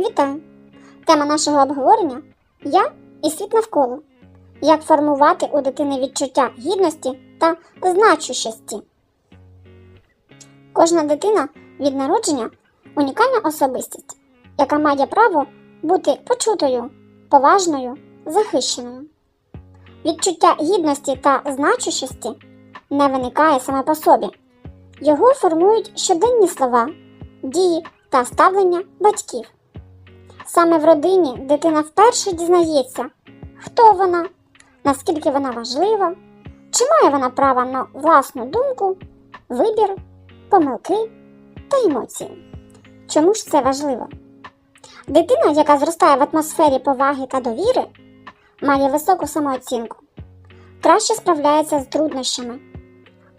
Вітаю! Тема нашого обговорення Я і світ навколо. Як формувати у дитини відчуття гідності та значущості. Кожна дитина від народження унікальна особистість, яка має право бути почутою, поважною, захищеною. Відчуття гідності та значущості не виникає саме по собі. Його формують щоденні слова, дії та ставлення батьків. Саме в родині дитина вперше дізнається, хто вона, наскільки вона важлива, чи має вона право на власну думку, вибір, помилки та емоції. Чому ж це важливо? Дитина, яка зростає в атмосфері поваги та довіри, має високу самооцінку, краще справляється з труднощами,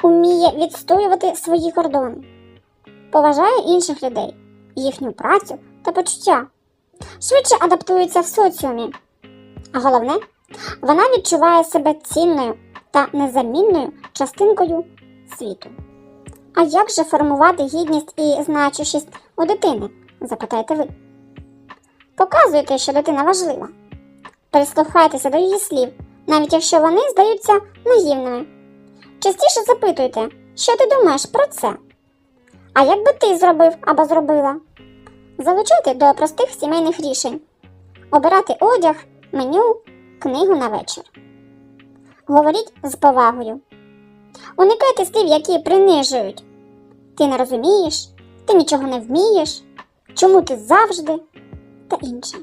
уміє відстоювати свої кордони, поважає інших людей, їхню працю та почуття, швидше адаптується в соціумі. А головне, вона відчуває себе цінною та незамінною частинкою світу. А як же формувати гідність і значущість у дитини? запитаєте ви. Показуйте, що дитина важлива. Прислухайтеся до її слів, навіть якщо вони здаються наївними. Частіше запитуйте, що ти думаєш про це? А як би ти зробив або зробила? Залучайте до простих сімейних рішень, обирати одяг, меню, книгу на вечір. Говоріть з повагою. Уникайте слів, які принижують. Ти не розумієш, ти нічого не вмієш, чому ти завжди та інше.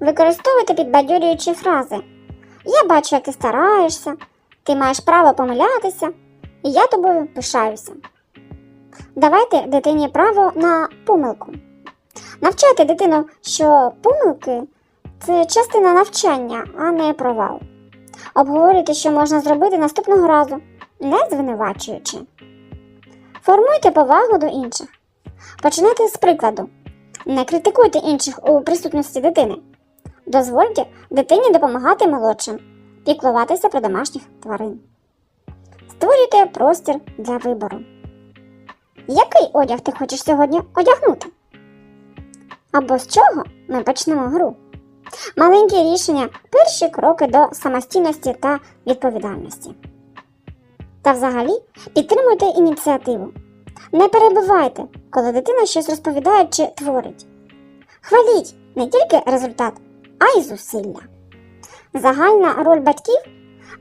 Використовуйте підбадьорюючі фрази. Я бачу, як ти стараєшся, ти маєш право помилятися, і я тобою пишаюся. Давайте дитині право на помилку. Навчайте дитину, що помилки це частина навчання, а не провал. Обговорюйте, що можна зробити наступного разу, не звинувачуючи. Формуйте повагу до інших. Починайте з прикладу. Не критикуйте інших у присутності дитини. Дозвольте дитині допомагати молодшим, піклуватися про домашніх тварин. Створюйте простір для вибору. Який одяг ти хочеш сьогодні одягнути? Або з чого ми почнемо гру? Маленькі рішення перші кроки до самостійності та відповідальності. Та взагалі підтримуйте ініціативу. Не перебивайте, коли дитина щось розповідає чи творить. Хваліть не тільки результат, а й зусилля. Загальна роль батьків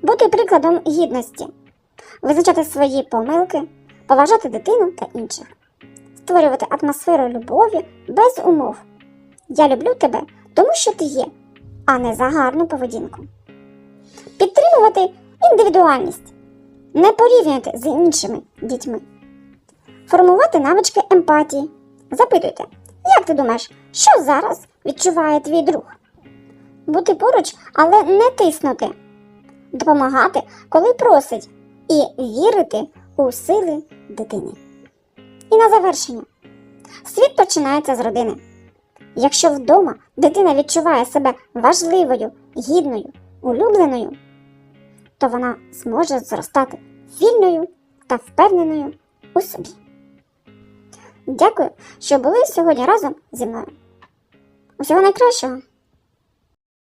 бути прикладом гідності, визначати свої помилки, поважати дитину та інших, створювати атмосферу любові без умов. Я люблю тебе, тому що ти є, а не за гарну поведінку. Підтримувати індивідуальність, не порівнювати з іншими дітьми. Формувати навички емпатії. Запитуйте, як ти думаєш, що зараз відчуває твій друг? Бути поруч, але не тиснути, допомагати, коли просить, і вірити у сили дитини. І на завершення. Світ починається з родини. Якщо вдома дитина відчуває себе важливою, гідною, улюбленою, то вона зможе зростати вільною та впевненою у собі. Дякую, що були сьогодні разом зі мною. Усього найкращого!